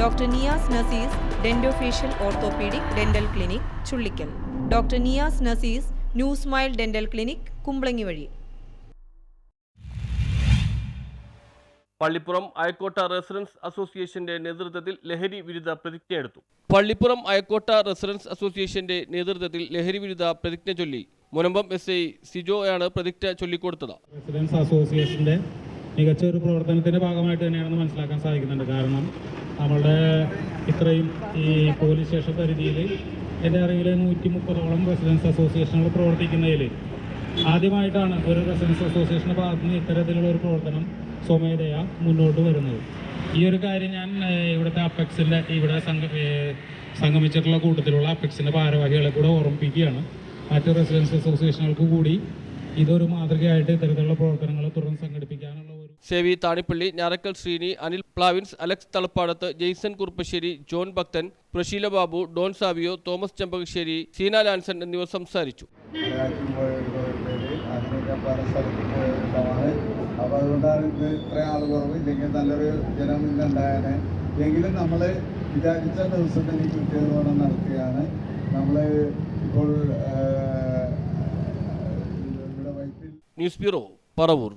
Doctor Niyas Nasees dentofacial orthopaedic dental clinic Chullikkal. Doctor Niyas Nasees new smile dental clinic Kumbalangi വഴി. Pallippuram അയക്കോട്ട residence അസോസിയേഷന്റെ നേതൃത്വത്തിൽ ലഹരി വിരുദ്ധ പ്രതിജ്ഞ എടുത്തു. പള്ളിപ്പുറം അയക്കോട്ട റെസിഡൻസ് അസോസിയേഷന്റെ നേതൃത്വത്തിൽ ലഹരി വിരുദ്ധ പ്രതിജ്ഞ ചൊല്ലി. മുനമ്പം എസ് ഐ സിജോയാണ് പ്രതിജ്ഞ ചൊല്ലിക്കൊടുത്തത്. റെസിഡൻസ് അസോസിയേഷന്റെ മികച്ച ഒരു പ്രവർത്തനത്തിന്റെ ഭാഗമായിട്ട് തന്നെയാണെന്ന് മനസ്സിലാക്കാൻ സാധിക്കുന്നുണ്ട്. കാരണം നമ്മളുടെ ഇത്രയും ഈ പോലീസ് സ്റ്റേഷൻ പരിധിയിൽ എന്റെ അറിവിൽ നൂറ്റി മുപ്പതോളം റെസിഡൻസ് അസോസിയേഷനുകൾ പ്രവർത്തിക്കുന്നതിൽ ആദ്യമായിട്ടാണ് ഒരു റെസിഡൻസ് അസോസിയേഷന്റെ ഭാഗത്ത് നിന്ന് ഇത്തരത്തിലുള്ള ഒരു പ്രവർത്തനം സ്വമേധയാ മുന്നോട്ട് വരുന്നത്. ഈ ഒരു കാര്യം ഞാൻ ഇവിടുത്തെ അപ്പെക്സിന്റെ ഇവിടെ സംഘ സംഗമിച്ചിട്ടുള്ള കൂട്ടത്തിലുള്ള അപ്പെക്സിന്റെ ഭാരവാഹികളെ കൂടെ ഓർമ്മിപ്പിക്കുകയാണ്. മറ്റ് റെസിഡൻസ് അസോസിയേഷനുകൾക്ക് കൂടി ഇതൊരു മാതൃകയായിട്ട് ഇത്തരത്തിലുള്ള പ്രവർത്തനങ്ങൾ തുടർന്ന് സംഘടിപ്പിക്കാനുള്ള ഒരു Sevi താണിപ്പള്ളി Njarakkal Sreeni Anil Plavins Alex Thalappadath Jaison Kuruppassery John Bhakthan Prasheela Babu Don Savio Thomas Chembakassery Seena Lanson എന്നിവർ സംസാരിച്ചു. അപ്പോൾ അതുകൊണ്ടാണ് ഇത് ആൾ കുറവ്. ഇല്ലെങ്കിൽ നല്ലൊരു ജനം ഇന്നുണ്ടായാനെ എങ്കിലും നമ്മൾ വിചാരിച്ച ദിവസം തന്നെ ഈ കൃത്യനിർവഹണം നടത്തുകയാണ് നമ്മൾ ഇപ്പോൾ ന്യൂസ് ബ്യൂറോ പറവൂർ.